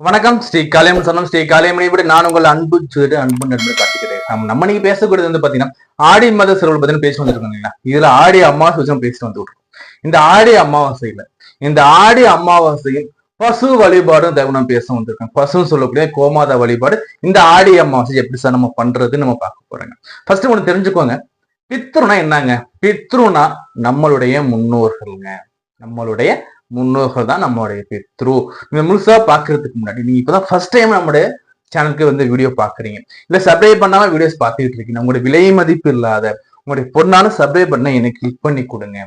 வணக்கம். ஸ்ரீ காளியம்மன் சொன்னோம் ஸ்ரீ காளியம்மனை விட நான் உங்கள் அன்பு சொல்லிட்டு அன்பு நண்பர் காட்டுகிறேன் நம்ம நம்ம பேசக்கூடியது வந்து பாத்தீங்கன்னா ஆடி மத சிறப்பு பத்தி பேசி வந்திருக்கோம் இல்லைங்களா? இதுல ஆடி அமாவாசை வச்சு பேசி வந்து விட்டுருக்கோம் இந்த ஆடி அமாவாசையில இந்த ஆடி அமாவாசையில் பசு வழிபாடும் தகுனம் பேச வந்திருக்கோம். பசுன்னு சொல்லக்கூடிய கோமாதா வழிபாடு இந்த ஆடி அமாவாசை எப்படி சார் நம்ம பண்றதுன்னு நம்ம பார்க்க போறோங்க. ஃபர்ஸ்ட் ஒன்று தெரிஞ்சுக்கோங்க. பித்ருனா என்னங்க? பித்ருனா நம்மளுடைய முன்னோர்கள்ங்க. நம்மளுடைய முன்னோர்கள் தான் நம்மளுடைய பித்ரு இந்த முழுசா பாக்குறதுக்கு முன்னாடி நீங்க இப்பதான் ஃபர்ஸ்ட் டைம் நம்மளுடைய சேனலுக்கு வந்து வீடியோ பாக்குறீங்க இல்ல சப்ஸ்கிரைப் பண்ணாம வீடியோஸ் பார்த்துக்கிட்டு இருக்கீங்க. உங்களுடைய விலை மதிப்பு இல்லாத உங்களுடைய பொண்ணாலும் சப்ஸ்கிரைப் பண்ண எனக்கு கிளிக் பண்ணி கொடுங்க.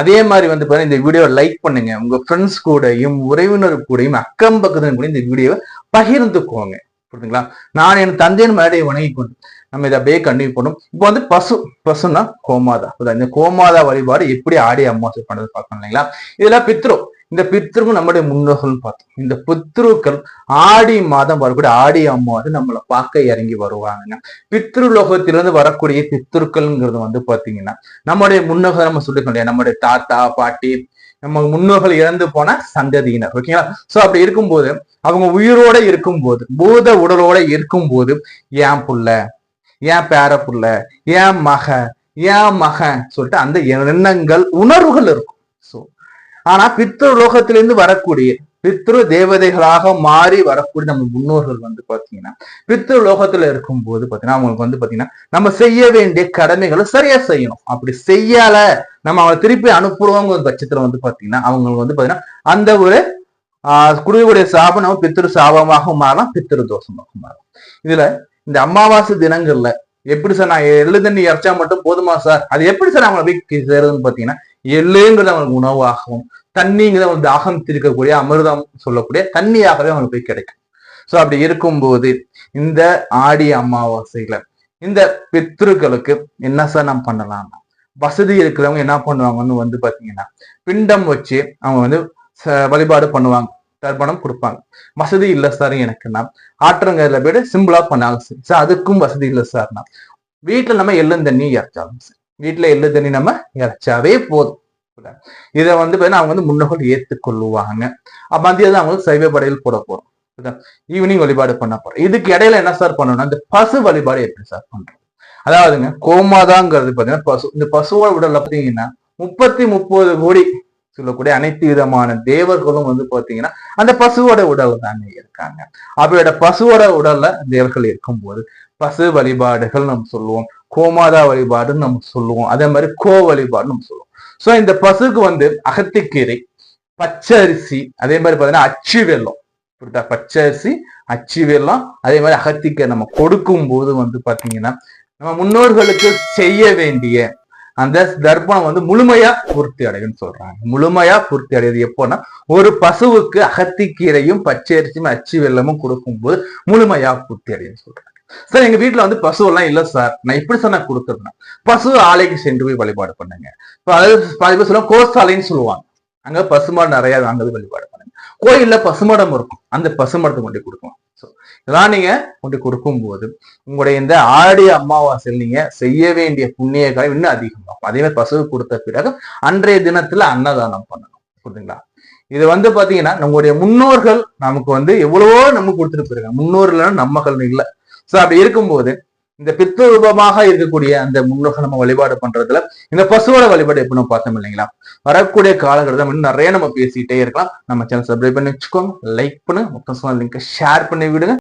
அதே மாதிரி வந்து பாருங்க இந்த வீடியோவை லைக் பண்ணுங்க. உங்க ஃப்ரெண்ட்ஸ் கூடயும் உறவினர் கூடயும் அக்கம் பக்கத்தின் கூட இந்த வீடியோவை பகிர்ந்துக்கோங்க. புரியுதுங்களா? நான் என் தந்தையின் மேடையை வணங்கி கொண்டு நம்ம இதை அப்படியே கண்டினியூ பண்ணும் இப்போ வந்து பசு பசுனா கோமாதா. இந்த கோமாதா வழிபாடு எப்படி ஆடி அமாவாசை பண்ணது பார்க்கணும் இல்லைங்களா? இதுல பித்ரு. இந்த பித்ருக்கும் நம்முடைய முன்னோர்கள் பார்த்தோம் இந்த பித்ருக்கள் ஆடி மாதம் வரக்கூடிய ஆடி அம்மாவது நம்மளை பார்க்க இறங்கி வருவாங்க பித்ரு லோகத்திலிருந்து வரக்கூடிய பித்ருக்கள்ங்கிறது வந்து பாத்தீங்கன்னா நம்முடைய முன்னோர்கள் நம்ம சொல்லிக்கோம் இல்லையா? நம்முடைய தாத்தா பாட்டி நம்ம முன்னோர்கள் இறந்து போன சந்ததியினர். ஓகேங்களா? சோ அப்படி இருக்கும்போது அவங்க உயிரோட இருக்கும்போது பூத உடலோட இருக்கும்போது ஏன் புள்ள ஏன் பேர புள்ள? ஏன் மக ஏன் மகன்? சொல்லிட்டு அந்த எண்ணங்கள் உணர்வுகள் இருக்கும். சோ ஆனா பித்ரு லோகத்திலிருந்து வரக்கூடிய பித்ரு தேவதைகளாக மாறி வரக்கூடிய நம்ம முன்னோர்கள் வந்து பாத்தீங்கன்னா பித்ரு லோகத்துல இருக்கும் போது பாத்தீங்கன்னா அவங்களுக்கு வந்து பாத்தீங்கன்னா நம்ம செய்ய வேண்டிய கடமைகளை சரியா செய்யணும். அப்படி செய்யல நம்ம அவங்களை திருப்பி அனுப்புறோங்கிற பட்சத்துல வந்து பாத்தீங்கன்னா அவங்களுக்கு வந்து பாத்தீங்கன்னா அந்த ஒரு ஆஹ் குருவுடைய சாபம் நம்ம பித்திரு சாபமாக மாறலாம் பித்திரு தோஷமாக மாறலாம். இதுல இந்த அமாவாசை தினங்கள்ல எப்படி சார் நான் எள்ளு தண்ணி இறைச்சா மட்டும் போதுமா சார்? அது எப்படி சார் அவங்களை போய் சேருதுன்னு பாத்தீங்கன்னா எள்ளுங்கிறது அவங்களுக்கு உணவாகவும் தண்ணிங்கிறது அவங்க தாகம் திருக்கக்கூடிய அமிர்தம் சொல்லக்கூடிய தண்ணியாகவே அவங்களுக்கு போய் கிடைக்கும். சோ அப்படி இருக்கும்போது இந்த ஆடி அமாவாசையில இந்த பித்ருக்களுக்கு என்ன சார் நம்ம பண்ணலாம்? வசதி இருக்கிறவங்க என்ன பண்ணுவாங்கன்னு வந்து பாத்தீங்கன்னா பிண்டம் வச்சு அவங்க வந்து ச- வழிபாடு பண்ணுவாங்க. தர்ப்பணம் கொடுப்பாங்க. வசதி இல்லை சார் எனக்குன்னா ஆற்றங்கரில் போயிட்டு சிம்பிளா பண்ணாங்க சார் சார் அதுக்கும் வசதி இல்லை சார்னா வீட்டுல நம்ம எள்ளும் தண்ணி இறைச்சாலும் சார் வீட்டுல எள்ளு தண்ணி நம்ம இறைச்சாவே போதும். இதை வந்து அவங்க வந்து முன்னோர்கள் ஏற்றுக்கொள்ளுவாங்க அப்ப மதியம் அவங்களுக்கு சைவ படையில் போட போறோம். ஈவினிங் வழிபாடு பண்ண போறோம். இதுக்கு இடையில என்ன சார் பண்ணணும்னா இந்த பசு வழிபாடு எப்படி சார் பண்றோம் அதாவதுங்க கோமாதாங்கிறது பாத்தீங்கன்னா பசு இந்த பசுவோட உடல்ல பாத்தீங்கன்னா முப்பத்தி முப்பது கோடி சொல்லக்கூடிய அனைத்து விதமான தேவர்களும் வந்து பாத்தீங்கன்னா அந்த பசுவோட உடல் தானே இருக்காங்க. அவரோட பசுவோட உடல்ல தேவர்கள் இருக்கும்போது பசு வழிபாடுகள் நம்ம சொல்லுவோம். கோமாதா வழிபாடுன்னு நம்ம சொல்லுவோம். அதே மாதிரி கோ வழிபாடுன்னு நம்ம சொல்லுவோம். சோ இந்த பசுக்கு வந்து அகத்திக்கீரை பச்சை அரிசி அதே மாதிரி பாத்தீங்கன்னா அச்சு வெல்லம். புரியுதா? பச்சை அரிசி அச்சு வெல்லம் அதே மாதிரி அகத்திக்கீரை நம்ம கொடுக்கும் போது வந்து பாத்தீங்கன்னா நம்ம முன்னோர்களுக்கு செய்ய வேண்டிய அந்த தர்ப்பணம் வந்து முழுமையா பூர்த்தி அடையும்னு சொல்றாங்க. முழுமையா பூர்த்தி அடையுது எப்போன்னா ஒரு பசுவுக்கு அகத்திக்கீரையும் பச்சை அரிசியும் அச்சு வெல்லமும் கொடுக்கும்போது முழுமையா பூர்த்தி அடையும் சொல்றாங்க. சார் எங்க வீட்டுல வந்து பசு எல்லாம் இல்ல சார் நான் எப்படி சார் நான் கொடுத்துருந்தேன் பசு ஆலைக்கு சென்று போய் வழிபாடு பண்ணுங்க. பாதி பேர் சொல்லுவாங்க கோசாலைன்னு சொல்லுவாங்க. அங்க பசுமாடு நிறைய அங்க வழிபாடு பண்ணுங்க. கோயில்ல பசுமடம் இருக்கும். அந்த பசுமடத்தை கொண்டு கொடுக்கலாம். ஸோ இதெல்லாம் நீங்க கொண்டு கொடுக்கும்போது உங்களுடைய இந்த ஆடி அமாவாசையில் நீங்க செய்ய வேண்டிய புண்ணிய காலம் இன்னும் அதிகமாகும். அதே மாதிரி பசுவு கொடுத்த பிறகு அன்றைய தினத்துல அன்னதானம் பண்ணணும். புரியுதுங்களா இது வந்து பாத்தீங்கன்னா நம்மளுடைய முன்னோர்கள் நமக்கு வந்து எவ்வளவோ நம்ம கொடுத்துட்டு போயிருக்காங்க. முன்னோர்கள் நம்மகள் இல்லை. சோ அப்படி இருக்கும்போது இந்த பித்து ரூபமாக இருக்கக்கூடிய அந்த முன்னோர்கள் நம்ம வழிபாடு பண்றதுல இந்த பசுவோட வழிபாடு எப்படி நம்ம பார்த்தோம் இல்லைங்களா? வரக்கூடிய காலகட்டம் இன்னும் நிறைய நம்ம பேசிக்கிட்டே இருக்கலாம். நம்ம சேனல் சப்ஸ்கிரைப் பண்ணி வச்சுக்கோங்க லைக் பண்ணுங்க மொத்தம் ஷேர் பண்ணி விடுங்க.